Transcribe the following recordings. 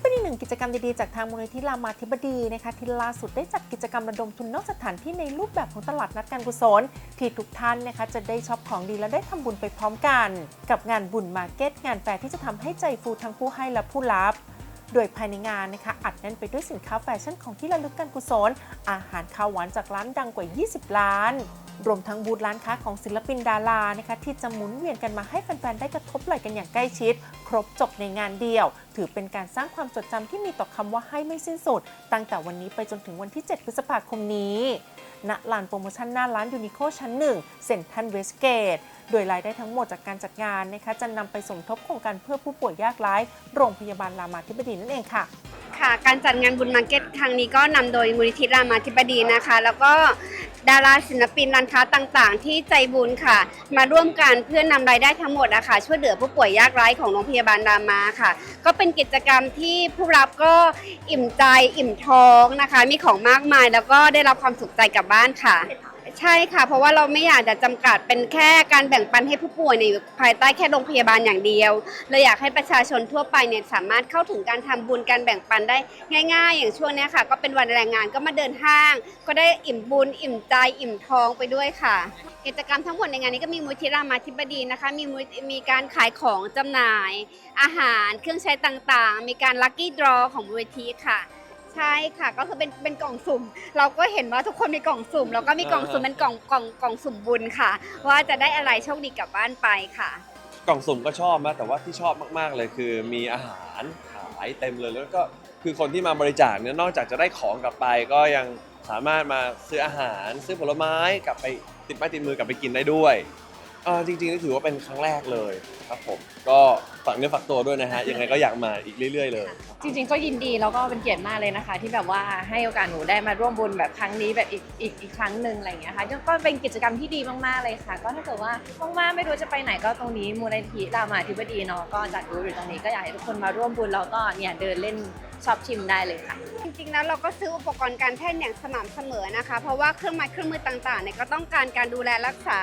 เป็นอีกหนึ่งกิจกรรมดีๆ จากทางมูลนิธิรามาธิบดีนะคะที่ล่าสุดได้จัดกิจกรรมระดมทุนนอกสถานที่ในรูปแบบของตลาดนัดการกุศล ที่ทุกท่านนะคะจะได้ช็อปของดีและได้ทำบุญไปพร้อมกัน กับงานบุญมาร์เก็ตงานแฟร์ที่จะทำให้ใจฟูทั้งผู้ให้และผู้รับโดยภายในงานนะคะอัดแน่นไปด้วยสินค้าแฟชั่นของที่ระลึกการกุศล อาหารข้าวหวานจากร้านดังกว่า 20ล้าน รวมทั้งบูธร้านค้าของศิลปินดารานะคะที่จะหมุนเวียนกันมาให้แฟนๆ ได้กระทบไหล่กันอย่างใกล้ชิด ครบจบในงานเดียว ถือเป็นการสร้างความจดจำที่มีต่อคำว่าให้ไม่สิ้นสุด ตั้งแต่วันนี้ไปจนถึงวันที่ 7 พฤษภาคมนี้ณลานโปรโมชั่นหน้าร้านยูนิโคชั้นหนึ่งเซ็นทรัลเวสเกต โดยรายได้ทั้งหมดจากการจัดงานนะคะจะนำไปสมทบโครงการเพื่อผู้ป่วยยากไร้โรงพยาบาลรามาธิบดีนั่นเองค่ะ ค่ะ การจัดงานบุญมาร์เก็ตครั้งนี้ก็นำโดยมูลนิธิรามาธิบดีนะคะ แล้วก็ ดาราศิลปินร้านค้าต่างๆ ที่ใจบุญค่ะ มาร่วมกันเพื่อนำรายได้ทั้งหมดอะค่ะช่วยเหลือผู้ป่วยยากไร้ของโรงพยาบาลรามาค่ะ ก็เป็นกิจกรรมที่ผู้รับก็อิ่มใจอิ่มท้องนะคะ มีของมากมาย แล้วก็ได้รับความสุขใจกลับบ้านค่ะ ใช่ค่ะ เพราะว่าเราไม่อยากจะจำกัดเป็นแค่การแบ่งปันให้ผู้ป่วยในอยู่ภายใต้แค่โรงพยาบาลอย่างเดียวเราอยากให้ประชาชนทั่วไปเนี่ยสามารถเข้าถึงการทำบุญการแบ่งปันได้ง่าย ๆ อย่างช่วงเนี้ยค่ะ ก็เป็นวันแรงงานก็มาเดินห้าง ก็ได้อิ่มบุญอิ่มใจอิ่มท้องไปด้วยค่ะ กิจกรรมทั้งหมดในงานนี้ก็มีมูลที่รามาธิบดีนะคะ มีมูลมีการขายของจำหน่าย อาหารเครื่องใช้ต่างๆ มีการลัคกี้ดรอของมูลนิธิค่ะ ใช่ค่ะก็คือเป็นเป็นกล่องสุ่ม เราก็เห็นว่าทุกคนมีกล่องสุ่ม แล้วก็มีกล่องสุ่มเป็นกล่องกล่องกล่องสุ่มบุญค่ะ ว่าจะได้อะไรโชคดีกลับบ้านไปค่ะ กล่องสุ่มก็ชอบนะแต่ว่าที่ชอบมากๆเลยคือมีอาหารขายเต็มเลยแล้วก็คือคนที่มาบริจาคเนี่ยนอกจากจะได้ของกลับไป ก็ยังสามารถมาซื้ออาหาร ซื้อผลไม้กลับไปติดไม้ติดมือกลับไปกินได้ด้วยเออจริงๆนี่ถือว่าเป็นครั้งแรกเลยครับผมก็ฝากเนื้อฝากตัวด้วยนะฮะยังไงก็อยากมาอีกเรื่อย ๆ เลย จริงๆก็ยินดีแล้วก็เป็นเกียรติมากเลยนะคะ ที่แบบว่าให้โอกาสหนูได้มาร่วมบุญแบบครั้งนี้แบบอีกอีกอีกครั้งหนึ่งอะไรอย่างเงี้ยค่ะก็เป็นกิจกรรมที่ดีมากๆเลยค่ะ ก็ถ้าเกิดว่าว่างๆไม่รู้จะไปไหนก็ตรงนี้มูลนิธิรามาธิบดีเนาะก็จัดบูธอยู่ตรงนี้ก็อยากให้ทุกคนมาร่วมบุญแล้วก็เนี่ยเดินเล่นช็อปชิมได้เลยค่ะ จริงๆ แล้วเราก็ซื้ออุปกรณ์การแพทย์อย่างสม่ำเสมอนะคะ เพราะว่าเครื่องไม้เครื่องมือต่างๆเนี่ยก็ต้องการการดูแลรักษา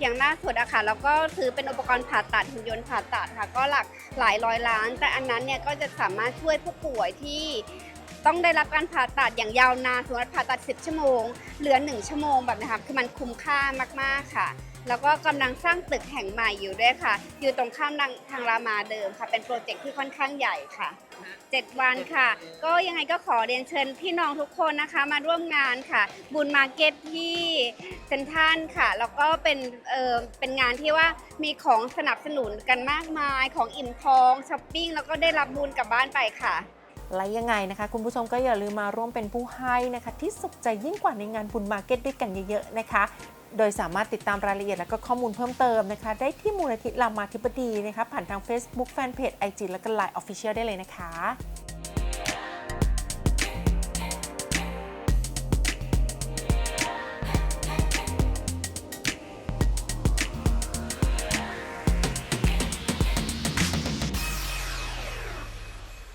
อย่างล่าสุดอะค่ะเราก็ซื้อเป็นอุปกรณ์ผ่าตัดหุ่นยนต์ผ่าตัดค่ะ ก็หลักหลายร้อยล้าน แต่อันนั้นเนี่ยก็จะสามารถช่วยผู้ป่วยที่ต้องได้รับการผ่าตัดอย่างยาวนานสมมติผ่าตัด 10 ชั่วโมง เหลือ 1 ชั่วโมงแบบนี้ค่ะคือมันคุ้มค่ามากๆค่ะ แล้วก็กำลังสร้างตึกแห่งใหม่อยู่ด้วยค่ะ อยู่ตรงข้ามทางทางรามาเดิมค่ะ เป็นโปรเจกต์ที่ค่อนข้างใหญ่ค่ะ 7 วันค่ะ ก็ยังไงก็ขอเรียนเชิญพี่น้องทุกคนนะคะมาร่วมงานค่ะ บุญมาร์เก็ตที่เซ็นทรัลค่ะ แล้วก็เป็นเออเป็นงานที่ว่ามีของสนับสนุนกันมากมายของอิ่มท้องช้อปปิ้งแล้วก็ได้รับบุญกลับบ้านไปค่ะ และยังไงนะคะ คุณผู้ชมก็อย่าลืมมาร่วมเป็นผู้ให้นะคะ ที่สุขใจยิ่งกว่าในงานบุญมาร์เก็ตด้วยกันเยอะๆนะคะโดยสามารถติดตามรายละเอียดและก็ข้อมูลเพิ่มเติมนะคะ ได้ที่มูลนิธิรามาธิบดีนะคะ ผ่านทาง Facebook Fanpage IG และก็ Line Official ได้เลยนะคะ